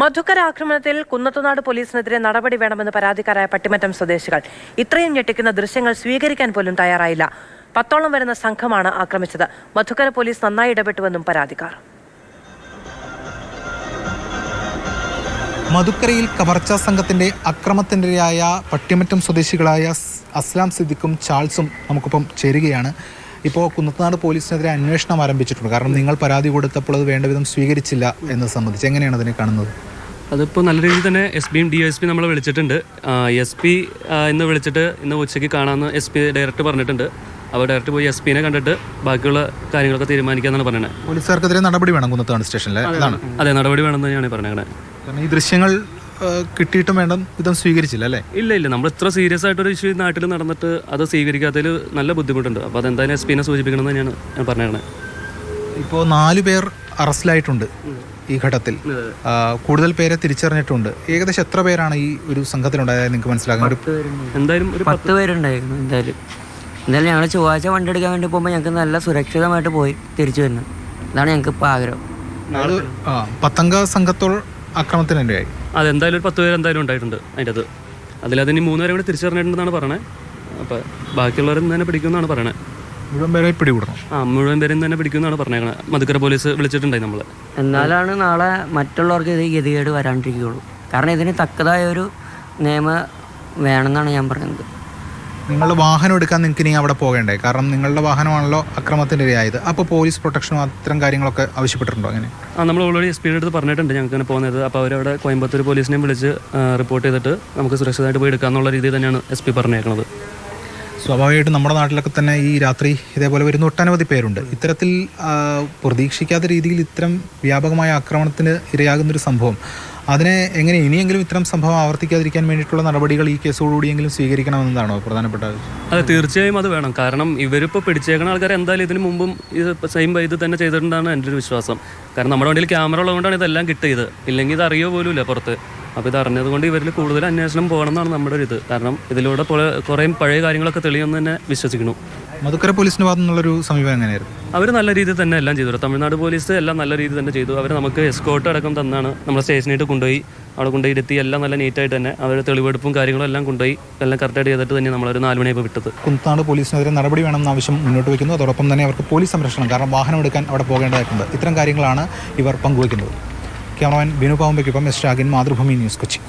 മധുക്കര ആക്രമണത്തിൽ കുന്നത്തുനാട് പോലീസിനെതിരെ നടപടി വേണമെന്ന് പരാതിക്കാരായ പട്ടിമറ്റം സ്വദേശികൾ. ഇത്രയും ഞെട്ടിക്കുന്ന ദൃശ്യങ്ങൾ സ്വീകരിക്കാൻ പോലും തയ്യാറായില്ല. പത്തോളം വരുന്ന സംഘമാണ് ആക്രമിച്ചത്. മധുക്കര പോലീസ് നന്നായി ഇടപെട്ടുവെന്നും പരാതിക്കാർ. മധുക്കരയിൽ കവർച്ച സംഘത്തിന്റെ അക്രമത്തിനിരയായ പട്ടിമറ്റം സ്വദേശികളായ അസ്ലാം സിദ്ദിഖും ചാൾസും നമുക്കിപ്പം ചേരുകയാണ്. ഇപ്പോൾ കുന്നത്തനാട് പോലീസിനെതിരെ അന്വേഷണം ആരംഭിച്ചിട്ടുണ്ട്. കാരണം നിങ്ങൾ പരാതി കൊടുത്തപ്പോൾ അത് വേണ്ട വിധം സ്വീകരിച്ചില്ല എന്ന് സംബന്ധിച്ച്. എങ്ങനെയാണ് അതിനെ കാണുന്നത്? അതിപ്പോൾ നല്ല രീതിയിൽ തന്നെ എസ് പിയും ഡി എസ് പി നമ്മളെ വിളിച്ചിട്ടുണ്ട്. എസ് പി ഇന്ന് വിളിച്ചിട്ട് ഇന്ന് ഉച്ചയ്ക്ക് കാണാമെന്ന് എസ് പി ഡയറക്റ്റ് പറഞ്ഞിട്ടുണ്ട്. അപ്പോൾ ഡയറക്റ്റ് പോയി എസ് പിനെ കണ്ടിട്ട് ബാക്കിയുള്ള കാര്യങ്ങളൊക്കെ തീരുമാനിക്കാന്നാണ് പറയുന്നത് പോലീസുകാർക്കെതിരെ നടപടി വേണം കുന്നത്താണ് സ്റ്റേഷനിലെ. അതെ നടപടി വേണമെന്ന് തന്നെയാണ് പറഞ്ഞത്. കാരണം ഈ ദൃശ്യങ്ങൾ കിട്ടിയിട്ടും വേണ്ട വിധം സ്വീകരിച്ചില്ല അല്ലേ? ഇല്ല ഇല്ല. നമ്മൾ ഇത്ര സീരിയസ് ആയിട്ട് ഒരു ഇഷ്യൂ നാട്ടിൽ നടന്നിട്ട് അത് സ്വീകരിക്കാത്തതിൽ നല്ല ബുദ്ധിമുട്ടുണ്ട്. അപ്പോൾ അതെന്തായാലും എസ് പിനെ സൂചിപ്പിക്കണം തന്നെയാണ് ഞാൻ പറഞ്ഞത് ഇപ്പോൾ നാല് പേർ അറസ്റ്റിലായിട്ടുണ്ട് ഈ ഘട്ടത്തിൽ. കൂടുതൽ പേരെ തിരിച്ചറിഞ്ഞിട്ടുണ്ട്. ഏകദേശം എത്ര പേരാണ് ഈ ഒരു സംഘത്തിലുണ്ടായത് നിങ്ങൾക്ക് മനസ്സിലാക്കാൻ ഒരു എന്തായാലും ഒരു പത്ത് പേരുണ്ടായിരുന്നു എന്തായാലും. എന്തായാലും ഞങ്ങൾ ചൊവ്വാഴ്ച വണ്ടി എടുക്കാൻ വേണ്ടി പോകുമ്പോൾ ഞങ്ങൾക്ക് നല്ല സുരക്ഷിതമായിട്ട് പോയി തിരിച്ചു വരുന്നത് അതാണ് ഞങ്ങൾക്ക് ഇപ്പോൾ ആഗ്രഹം ആ പത്തംഗ സംഘത്തോൾ അക്രമത്തിനിരയായി അതെന്തായാലും ഒരു പത്ത് പേര് എന്തായാലും ഉണ്ടായിട്ടുണ്ട് അതിന്റെ അത് അതിലതിന് മൂന്ന് പേരെ കൂടി തിരിച്ചറിഞ്ഞിട്ടുണ്ടെന്നാണ് പറഞ്ഞത് അപ്പോൾ ബാക്കിയുള്ളവരും തന്നെ പിടിക്കുമെന്നാണ് പറയണേ. മുഴുവൻ പേരെ പിടികൂടണം. ആ മുഴുവൻ പേരും തന്നെ പിടിക്കുമെന്നാണ് പറഞ്ഞേക്കണേ. മധുക്കര പോലീസ് വിളിച്ചിട്ടുണ്ടായി നമ്മൾ എന്നാലാണ് നാളെ മറ്റുള്ളവർക്ക് ഇത് ഗതികേട് വരാണ്ടിരിക്കുകയുള്ളൂ. കാരണം ഇതിന് തക്കതായ ഒരു നിയമം വേണമെന്നാണ് ഞാൻ പറയുന്നത്. നിങ്ങളുടെ വാഹനം എടുക്കാൻ നിങ്ങൾക്ക് ഇനി അവിടെ പോകേണ്ടേ? കാരണം നിങ്ങളുടെ വാഹനമാണല്ലോ അക്രമത്തിന്റെ ഇരയായത്. അപ്പോൾ പോലീസ് പ്രൊട്ടക്ഷനും അത്തരം കാര്യങ്ങളൊക്കെ ആവശ്യപ്പെട്ടിട്ടുണ്ടോ അങ്ങനെ? ആ നമ്മൾ ഓൾറെഡി സ്പീഡ് എടുത്ത് പറഞ്ഞിട്ടുണ്ട് ഞങ്ങൾക്ക് ഇങ്ങനെ പോകുന്നത്. അപ്പോൾ അവരവിടെ കോയമ്പത്തൂർ പോലീസിനെയും വിളിച്ച് റിപ്പോർട്ട് ചെയ്തിട്ട് നമുക്ക് സുരക്ഷിതമായിട്ട് പോയി എടുക്കാമെന്നുള്ള രീതിയിൽ തന്നെയാണ് എസ് പി പറഞ്ഞേക്കുന്നത് സ്വാഭാവികമായിട്ടും നമ്മുടെ നാട്ടിലൊക്കെ തന്നെ ഈ രാത്രി ഇതേപോലെ വരുന്ന ഒട്ടനവധി പേരുണ്ട്. ഇത്തരത്തിൽ പ്രതീക്ഷിക്കാത്ത രീതിയിൽ ഇത്തരം വ്യാപകമായ ആക്രമണത്തിന് ഇരയാകുന്നൊരു സംഭവം. അതിനെ എങ്ങനെ ഇനിയെങ്കിലും ഇത്തരം സംഭവം ആവർത്തിക്കാതിരിക്കാൻ വേണ്ടിയിട്ടുള്ള നടപടികൾ ഈ കേസോടുകൂടിയെങ്കിലും സ്വീകരിക്കണമെന്നതാണോ പ്രധാനപ്പെട്ട? അതെ തീർച്ചയായും അത് വേണം. കാരണം ഇവരിപ്പോൾ പിടിച്ചേക്കുന്ന ആൾക്കാർ എന്തായാലും ഇതിനു മുമ്പും ഇത് സെയിം ഇത് തന്നെ ചെയ്തിട്ടുണ്ടെന്നാണ് എന്റെ ഒരു വിശ്വാസം. കാരണം നമ്മുടെ വണ്ടിയിൽ ക്യാമറ ഉള്ളതുകൊണ്ടാണ് ഇതെല്ലാം കിട്ടിയത്. ഇല്ലെങ്കിൽ ഇത് അറിയോ പോലുമില്ല പുറത്ത്. അപ്പോൾ ഇത് അറിഞ്ഞതുകൊണ്ട് ഇവരിൽ കൂടുതൽ അന്വേഷണം പോകണം എന്നാണ് നമ്മുടെ ഒരു ഇത്. കാരണം ഇതിലൂടെ കുറേ പഴയ കാര്യങ്ങളൊക്കെ തെളിയുമെന്ന് തന്നെ വിശ്വസിക്കുന്നു. മധുക്കര പോലീസിന്റെ ഭാഗത്തു നിന്നുള്ളൊരു സമീപനം എങ്ങനെയായിരുന്നു? അവർ നല്ല രീതിയിൽ തന്നെ എല്ലാം ചെയ്തു. തമിഴ്നാട് പോലീസ് എല്ലാം നല്ല രീതിയിൽ തന്നെ ചെയ്തു. അവർ നമുക്ക് എസ്കോട്ട് അടക്കം തന്നാണ്. നമ്മളെ സ്റ്റേഷനായിട്ട് കൊണ്ടുപോയി അവിടെ കൊണ്ടുപോയി ഇരുത്തി എല്ലാം നല്ല നീറ്റായിട്ട് തന്നെ അവർ തെളിവെടുപ്പും കാര്യങ്ങളും എല്ലാം കൊണ്ടുപോയി എല്ലാം കറക്റ്റായിട്ട് ചെയ്തിട്ട് തന്നെ നമ്മളൊരു നാല് മണിയായപ്പോൾ വിട്ടത്. കുന്നത്താട് പോലീസിനെതിരെ നടപടി വേണമെന്ന ആവശ്യം മുന്നോട്ട് വയ്ക്കുന്നു. അതോടൊപ്പം തന്നെ അവർക്ക് പോലീസ് സംരക്ഷണം കാരണം വാഹനം എടുക്കാൻ അവിടെ പോകേണ്ടതായിട്ടുണ്ട്. ഇത്തരം കാര്യങ്ങളാണ് ഇവർ പങ്കുവയ്ക്കുന്നത്. ക്യാമറമാൻ ബിനു പാവുമ്പയ്ക്കൊപ്പം എസ് ഷാഗിൻ മാതൃഭൂമി ന്യൂസ് കൊച്ചി.